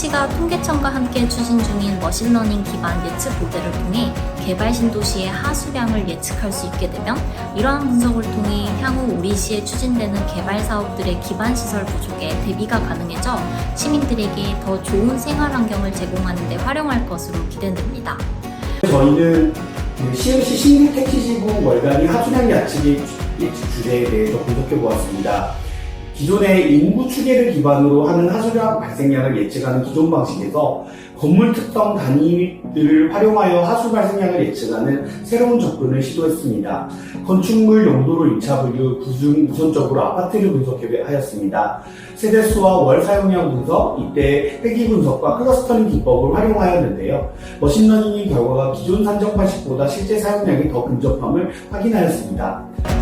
서울시가 통계청과 함께 추진 중인 머신러닝 기반 예측 모델을 통해 개발 신도시의 하수량을 예측할 수 있게 되면 이러한 분석을 통해 향후 우리 시에 추진되는 개발 사업들의 기반 시설 부족에 대비가 가능해져 시민들에게 더 좋은 생활 환경을 제공하는 데 활용할 것으로 기대됩니다. 저희는 그 시흥시 신규 택지지구 월간이 하수량 야측의 예측 주제에 대해서 분석해 보았습니다. 기존의 인구 추계를 기반으로 하는 하수량 발생량을 예측하는 기존 방식에서 건물 특성 단위들을 활용하여 하수 발생량을 예측하는 새로운 접근을 시도했습니다. 건축물 용도로 1차 분류, 구중 우선적으로 아파트를 분석하였습니다. 세대수와 월 사용량 분석, 이때 회기 분석과 클러스터링 기법을 활용하였는데요. 머신러닝의 결과가 기존 산정 방식보다 실제 사용량이 더 근접함을 확인하였습니다.